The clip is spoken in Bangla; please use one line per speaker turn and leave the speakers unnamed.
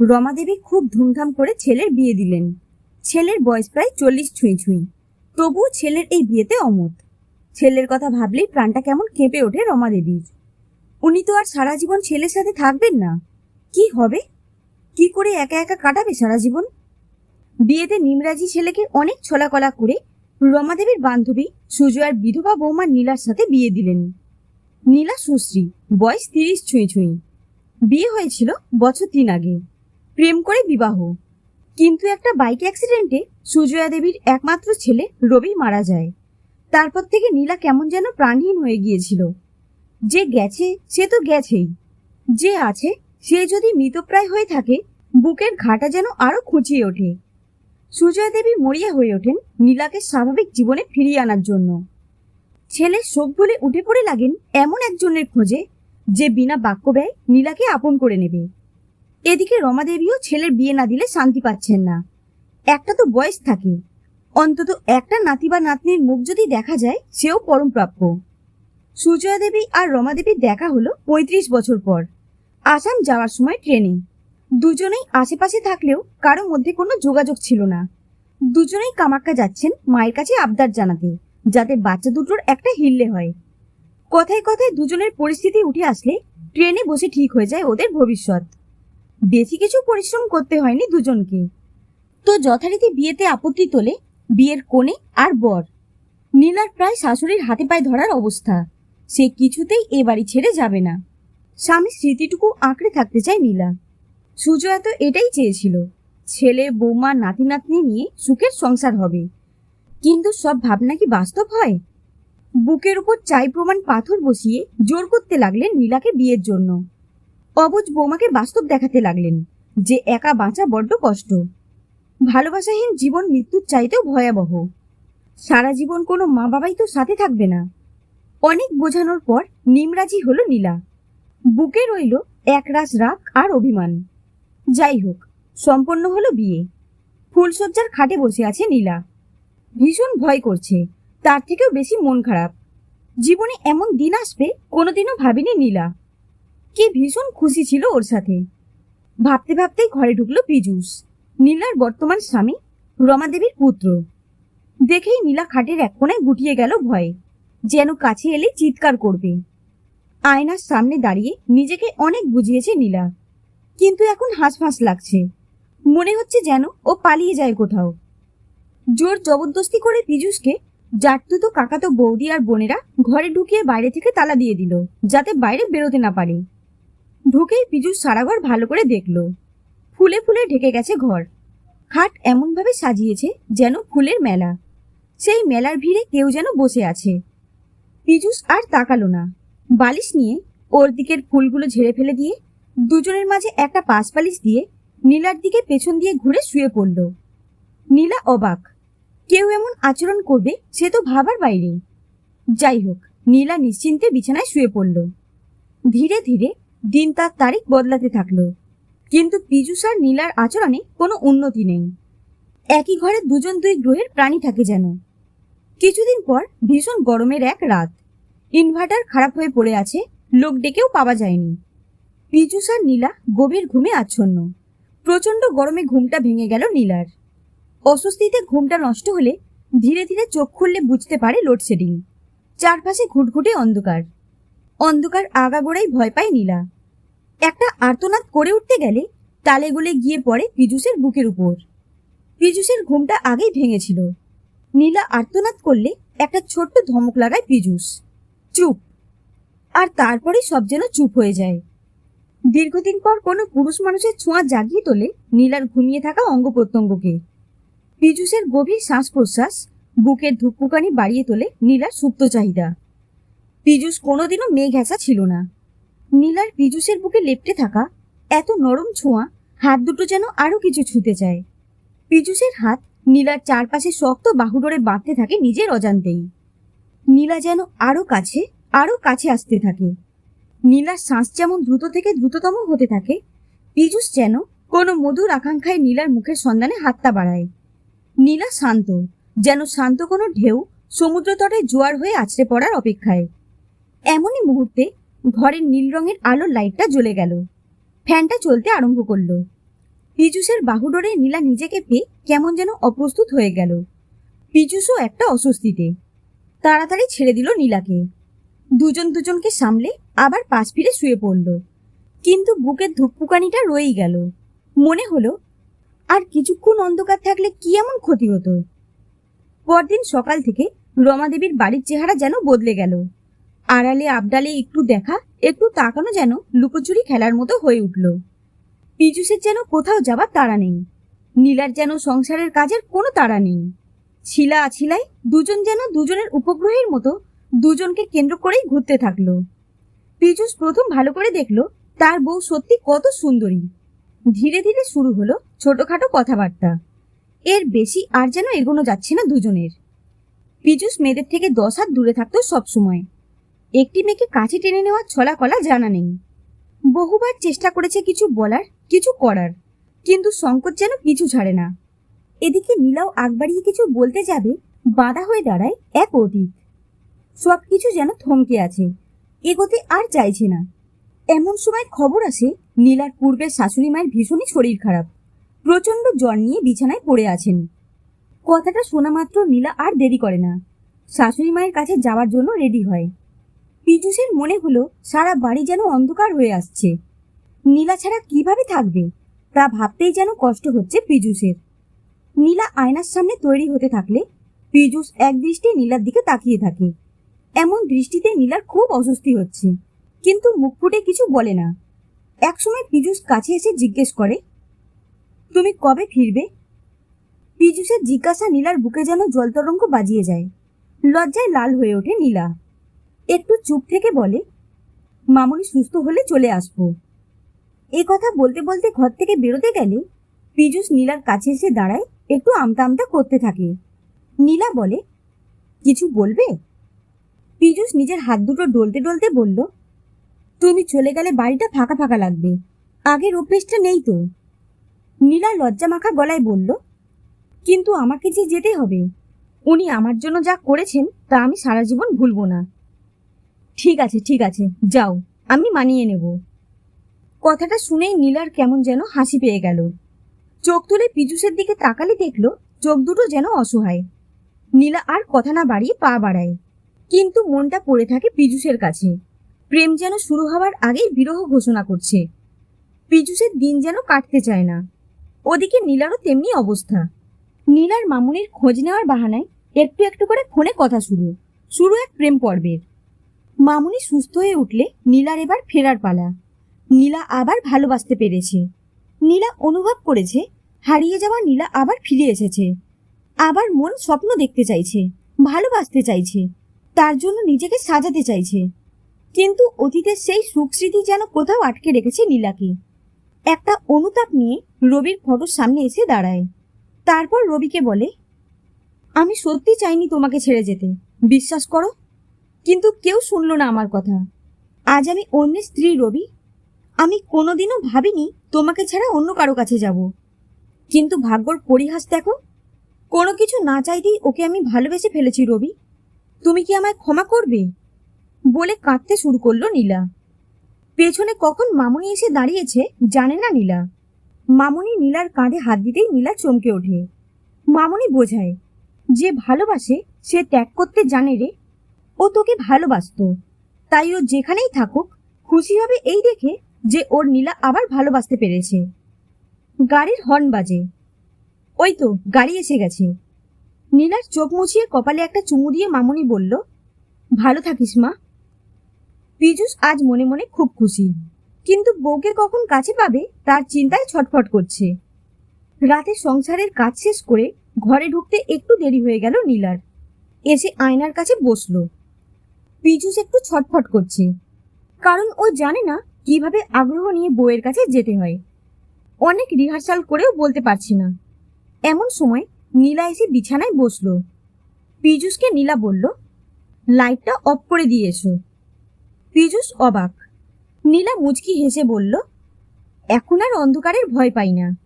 রমাদেবী খুব ধুমধাম করে ছেলের বিয়ে দিলেন। ছেলের বয়স প্রায় চল্লিশ ছুঁই ছুঁই। তবুও ছেলের এই বিয়েতে অমত। ছেলের কথা ভাবলেই প্রাণটা কেমন কেঁপে ওঠে রমাদেবীর উনি তো আর সারা জীবন ছেলের সাথে থাকবেন না। কি হবে? কি করে একা একা কাটাবে সারা জীবন? বিয়েতে নিমরাজি ছেলেকে অনেক ছলাকলা করে রমাদেবীর বান্ধবী সুজয়ার বিধবা বৌমা নীলার সাথে বিয়ে দিলেন। নীলা সুশ্রী, বয়স তিরিশ ছুঁই ছুঁই। বিয়ে হয়েছিল বছর তিন আগে। প্রেম করে বিবাহ। কিন্তু একটা বাইক অ্যাক্সিডেন্টে সুজয়া দেবীর একমাত্র ছেলে রবি মারা যায়। তারপর থেকে নীলা কেমন যেন প্রাণহীন হয়ে গিয়েছিল। যে গেছে, সে তো গেছেই। যে আছে, সে যদি মৃতপ্রায় হয়ে থাকে, বুকের ঘাটা যেন আরও খুঁচিয়ে ওঠে। সুজয়া দেবী মরিয়া হয়ে ওঠেন নীলাকে স্বাভাবিক জীবনে ফিরিয়ে আনার জন্য। ছেলে শোক বলে উঠে পড়ে লাগেন এমন একজনের খোঁজে, যে বিনা বাক্য ব্যয় নীলাকে আপন করে নেবে। এদিকে রমা রমাদেবীও ছেলের বিয়ে না দিলে শান্তি পাচ্ছেন না। একটা তো বয়স থাকে, অন্তত একটা নাতি বা নাতনির মুখ যদি দেখা যায়, সেও পরম প্রাপ্য। সুজয়া দেবী আর রমাদেবীর দেখা হলো পঁয়ত্রিশ বছর পর। আসাম যাওয়ার সময় ট্রেনে। দুজনেই আশেপাশে থাকলেও কারও মধ্যে কোনো যোগাযোগ ছিল না। দুজনেই কামাক্কা যাচ্ছেন মায়ের কাছে আবদার জানাতে, যাতে বাচ্চা দুটোর একটা হিললে হয়। কথায় কথায় দুজনের পরিস্থিতি উঠে আসলে ট্রেনে বসে ঠিক হয়ে যায় ওদের ভবিষ্যৎ। বেশি কিছু পরিশ্রম করতে হয়নি দুজনকে। তো যথারীতি বিয়েতে আপত্তি তোলে বিয়ের কোণে আর বর। নীলার প্রায় শাশুড়ির হাতে পায়ে ধরার অবস্থা। সে কিছুতেই এ বাড়ি ছেড়ে যাবে না। স্বামীর স্মৃতিটুকু আঁকড়ে থাকতে চায় নীলা। সুজয়া তো এটাই চেয়েছিল, ছেলে, বৌমা নাতি নাতনি নিয়ে সুখের সংসার হবে। কিন্তু সব ভাবনা কি বাস্তব হয়? বুকের উপর চাই প্রমাণ পাথর বসিয়ে জোর করতে লাগলেন নীলাকে বিয়ের জন্য। অবুজ বৌমাকে বাস্তব দেখাতে লাগলেন, যে একা বাঁচা বড্ড কষ্ট। ভালোবাসাহীন জীবন মৃত্যুর চাইতেও ভয়াবহ। সারা জীবন কোনো মা বাবাই তো সাথে থাকবে না। অনেক বোঝানোর পর নিমরাজি হলো নীলা। বুকে রইল একরাশ রাগ আর অভিমান। যাই হোক, সম্পন্ন হলো বিয়ে। ফুলসজ্জার খাটে বসে আছে নীলা। ভীষণ ভয় করছে, তার থেকেও বেশি মন খারাপ। জীবনে এমন দিন আসবে কোনোদিনও ভাবিনি নীলা। কি ভীষণ খুশি ছিল ওর সাথে। ভাবতে ভাবতেই ঘরে ঢুকলো পীযূষ। নীলার বর্তমান স্বামী রমাদেবীর পুত্র। দেখেই নীলা খাটের এক কোণায় গুটিয়ে গেল ভয়ে, যেন কাছে এলে চিৎকার করবে। আয়নার সামনে দাঁড়িয়ে নিজেকে অনেক বুঝিয়েছে নীলা। কিন্তু এখন হাঁসফাঁস লাগছে। মনে হচ্ছে যেন ও পালিয়ে যায় কোথাও। জোর জবরদস্তি করে পীযূষকে জাটতুতো কাকাতো বৌদি আর বোনেরা ঘরে ঢুকিয়ে বাইরে থেকে তালা দিয়ে দিল, যাতে বাইরে বেরোতে না পারে। ঢুকেই পীযূষ সারা ঘর ভালো করে দেখল। ফুলে ফুলে ঢেকে গেছে ঘর। খাট এমনভাবে সাজিয়েছে যেন ফুলের মেলা। সেই মেলার ভিড়ে কেউ যেন বসে আছে। পীযূষ আর তাকালো না। বালিশ নিয়ে ওর দিকের ফুলগুলো ঝেড়ে ফেলে দিয়ে দুজনের মাঝে একটা পাশ বালিশ দিয়ে নীলার দিকে পেছন দিয়ে ঘুরে শুয়ে পড়ল। নীলা অবাক। কেউ এমন আচরণ করবে সে তো ভাবার বাইরে। যাই হোক, নীলা নিশ্চিন্তে বিছানায় শুয়ে পড়ল। ধীরে ধীরে দিন তার তারিখ বদলাতে থাকল। কিন্তু পীযূষ আর নীলার আচরণে কোনো উন্নতি নেই। একই ঘরে দুজন দুই গ্রহের প্রাণী থাকে যেন। কিছুদিন পর ভীষণ গরমের এক রাত। ইনভার্টার খারাপ হয়ে পড়ে আছে, লোক ডেকেও পাওয়া যায়নি। পীযূষ আর নীলা গভীর ঘুমে আচ্ছন্ন। প্রচণ্ড গরমে ঘুমটা ভেঙে গেল নীলার। অস্বস্তিতে ঘুমটা নষ্ট হলে ধীরে ধীরে চোখ খুললে বুঝতে পারে লোডশেডিং। চারপাশে ঘুটঘুটে অন্ধকার। অন্ধকার আগাগোড়াই ভয় পায় নীলা। একটা আর্তনাদ করে উঠতে গেলে তালে গলে গিয়ে পড়ে পীযূষের বুকের উপর। পীযূষের ঘুমটা আগেই ভেঙেছিল। নীলা আর্তনাদ করলে একটা ছোট্ট ধমক লাগায় পীযূষ। চুপ। আর তারপরে সব যেন চুপ হয়ে যায়। দীর্ঘদিন পর কোনো পুরুষ মানুষের ছোঁয়া জাগিয়ে তোলে নীলার ঘুমিয়ে থাকা অঙ্গ প্রত্যঙ্গকে। পীযূষের গভীর শ্বাস প্রশ্বাস বুকের ধুকপুকানি বাড়িয়ে তোলে নীলার সুপ্ত চাহিদা। পীযূষ কোনোদিনও মেঘ ঘেঁষা ছিল না। নীলার পীযূষের বুকে লেপটে থাকা এত নরম ছোঁয়া, হাত দুটো যেন আরও কিছু ছুঁতে চায়। পীযূষের হাত নীলার চারপাশে শক্ত বাহুডোরে বাঁধতে থাকে নিজের অজান্তেই। নীলা যেন আরও কাছে আরও কাছে আসতে থাকে। নীলার শ্বাস যেমন দ্রুত থেকে দ্রুততম হতে থাকে পীযূষ যেন কোনো মধুর আকাঙ্ক্ষায় নীলার মুখের সন্ধানে হাতটা বাড়ায়। নীলা শান্ত, যেন শান্ত কোনো ঢেউ সমুদ্র তটে জোয়ার হয়ে আছড়ে পড়ার অপেক্ষায়। এমনই মুহূর্তে ঘরের নীল রঙের আলোর লাইটটা জ্বলে গেল। ফ্যানটা চলতে আরম্ভ করল। পীযুষের বাহুডোরে নীলা নিজেকে পেয়ে কেমন যেন অপ্রস্তুত হয়ে গেল। পীযুষও একটা অস্বস্তিতে। তাড়াতাড়ি ছেড়ে দিল নীলাকে। দুজন দুজনকে সামলে আবার পাশ ফিরে শুয়ে পড়ল। কিন্তু বুকের ধুকপুকানিটা রয়েই গেল। মনে হলো, আর কিছুক্ষণ অন্ধকার থাকলে কি এমন ক্ষতি হতো? পরদিন সকাল থেকে রমাদেবীর বাড়ির চেহারা যেন বদলে গেল। আড়ালে আবডালে একটু দেখা, একটু তাকানো যেন লুকোচুরি খেলার মতো হয়ে উঠল। পীযুষের যেন কোথাও যাবার তাড়া নেই। নীলার যেন সংসারের কাজের কোনো তাড়া নেই। ছিলা আছিলাই দুজন যেন দুজনের উপগ্রহের মতো দুজনকে কেন্দ্র করেই ঘুরতে থাকল। পীযুষ প্রথম ভালো করে দেখল, তার বউ সত্যি কত সুন্দরী। ধীরে ধীরে শুরু হলো ছোটখাটো কথাবার্তা। এর বেশি আর যেন এগোনো যাচ্ছে না দুজনের। পীযুষ মেয়েদের থেকে দশ হাত দূরে থাকতো সবসময়। একটি মেয়েকে কাছে টেনে নেওয়ার ছলা কলা জানা নেই। বহুবার চেষ্টা করেছে কিছু বলার, কিছু করার, কিন্তু সংকট যেন পিছু ছাড়ে না। এদিকে নীলাও আগ বাড়িয়ে কিছু বলতে যাবে, বাধা হয়ে দাঁড়ায় এক অতীত। সব কিছু যেন থমকে আছে, এগোতে আর চাইছে না। এমন সময় খবর আসে, নীলার পূর্বের শাশুড়ি মায়ের ভীষণই শরীর খারাপ, প্রচণ্ড জ্বর নিয়ে বিছানায় পড়ে আছেন। কথাটা শোনা মাত্র নীলা আর দেরি করে না। শাশুড়ি মায়ের কাছে যাওয়ার জন্য রেডি হয়। পীযুষের মনে হলো সারা বাড়ি যেন অন্ধকার হয়ে আসছে। নীলা ছাড়া কীভাবে থাকবে? তা ভাবতেই যেন কষ্ট হচ্ছে পীযুষের। নীলা আয়নার সামনে তৈরি হতে থাকলে পীযুষ এক দৃষ্টি নীলার দিকে তাকিয়ে থাকে। এমন দৃষ্টিতে নীলার খুব অস্বস্তি হচ্ছে। কিন্তু মুখ ফুটে কিছু বলে না। একসময় পীযুষ কাছে এসে জিজ্ঞেস করে, তুমি কবে ফিরবে? পীযুষের জিজ্ঞাসা নীলার বুকে যেন জলতরঙ্গ বাজিয়ে যায়। লজ্জায় লাল হয়ে ওঠে নীলা। একটু চুপ থেকে বলে, মামনি সুস্থ হলে চলে আসব। এ কথা বলতে বলতে ঘর থেকে বেরোতে গেলে পীযুষ নীলার কাছে এসে দাঁড়ায়, একটু আমতা আমতা করতে থাকে। নীলা বলে, কিছু বলবে? পীযুষ নিজের হাত দুটো ডলতে ডলতে বলল, তুমি চলে গেলে বাড়িটা ফাঁকা ফাঁকা লাগবে। আগের অভ্যেসটা নেই তো? নীলা লজ্জা মাখা গলায় বলল, কিন্তু আমাকে যে যেতে হবে। উনি আমার জন্য যা করেছেন তা আমি সারা জীবন ভুলব না। ঠিক আছে ঠিক আছে, যাও। আমি মানিয়ে নেব। কথাটা শুনেই নীলার কেমন যেন হাসি পেয়ে গেল। চোখ তুলে পীযুষের দিকে তাকালে দেখল, চোখ দুটো যেন অসহায়। নীলা আর কথা না বাড়িয়ে পা বাড়ায়। কিন্তু মনটা পড়ে থাকে পীযুষের কাছে। প্রেম যেন শুরু হওয়ার আগেই বিরহ ঘোষণা করছে। পীযুষের দিন যেন কাটতে চায় না। ওদিকে নীলারও তেমনি অবস্থা। নীলার মামুনির খোঁজ নেওয়ার বাহানায় একটু একটু করে ফোনে কথা শুরু। শুরু এক প্রেম পর্বের। মামুনি সুস্থ হয়ে উঠলে নীলার এবার ফেরার পালা। নীলা আবার ভালোবাসতে পেরেছে। নীলা অনুভব করেছে, হারিয়ে যাওয়া নীলা আবার ফিরে এসেছে। আবার মন স্বপ্ন দেখতে চাইছে, ভালোবাসতে চাইছে, তার জন্য নিজেকে সাজাতে চাইছে। কিন্তু অতীতের সেই সুখ স্মৃতি যেন কোথাও আটকে রেখেছে নীলাকে। একটা অনুতাপ নিয়ে রবির ফটোর সামনে এসে দাঁড়ায়। তারপর রবিকে বলে, আমি সত্যি চাইনি তোমাকে ছেড়ে যেতে। বিশ্বাস করো কিন্তু কেউ শুনল না আমার কথা। আজ আমি অন্যের স্ত্রী রবি। আমি কোনোদিনও ভাবিনি তোমাকে ছাড়া অন্য কারও কাছে যাব। কিন্তু ভাগ্যর পরিহাস দেখো, কোনো কিছু না চাইতেই ওকে আমি ভালোবেসে ফেলেছি রবি। তুমি কি আমায় ক্ষমা করবে? বলে কাঁদতে শুরু করল নীলা। পেছনে কখন মামুনি এসে দাঁড়িয়েছে জানে না নীলা। মামুনি নীলার কাঁধে হাত দিতেই নীলা চমকে ওঠে। মামুনি বোঝায়, যে ভালোবাসে সে ত্যাগ করতে জানে রে। ও তোকে ভালোবাসতো। তাই ও যেখানেই থাকুক, খুশি হবে এই দেখে যে ওর নীলা আবার ভালোবাসতে পেরেছে। গাড়ির হর্ন বাজে। ওই তো, গাড়ি এসে গেছে। নীলার চোখ মুছিয়ে কপালে একটা চুমু দিয়ে মামুনি বলল, ভালো থাকিস মা। পীযুষ আজ মনে মনে খুব খুশি। কিন্তু বউকে কখন কাছে পাবে, তার চিন্তায় ছটফট করছে। রাতে সংসারের কাজ শেষ করে ঘরে ঢুকতে একটু দেরি হয়ে গেল নীলার। এসে আয়নার কাছে বসল। পীযুষ একটু ছটফট করছে। কারণ ও জানে না কীভাবে আগ্রহ নিয়ে বউয়ের কাছে যেতে হয়। অনেক রিহার্সাল করেও বলতে পারছে না। এমন সময় নীলা এসে বিছানায় বসল। পীযুষকে নীলা বলল, লাইটটা অফ করে দিয়ে এসো। পীযুষ অবাক। নীলা মুচকি হেসে বলল, এখন আর অন্ধকারের ভয় পাই না।